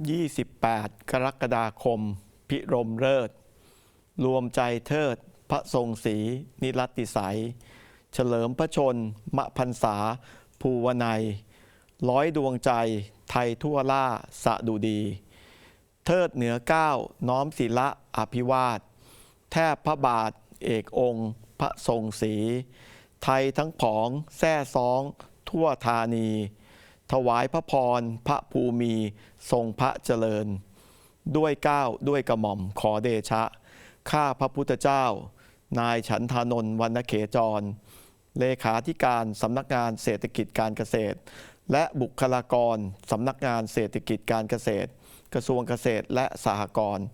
28 กรกฎาคม พิรมเลิศรวมใจเทิด พระทรงศรีนิรัตติสัย เฉลิมพระชน มะพันษา ภูวนัย ร้อยดวงใจ ไทยทั่วล่า สะดุดี เทิดเหนือเก้าน้อมศิละอภิวาท แทบพระบาท เอกองค์ พระทรงศรีไทยทั้งผอง แท่ซ้อง ทั่วธานี ถวายพระพร พระภูมิ ทรงพระเจริญ ด้วยก้าวด้วยกระหม่อมขอเดชะ ข้าพระพุทธเจ้า นายฉันทานนท์วรรณเขจร เลขาธิการสำนักงานเศรษฐกิจการเกษตร และบุคลากรสำนักงานเศรษฐกิจการเกษตร กระทรวงเกษตรและสหกรณ์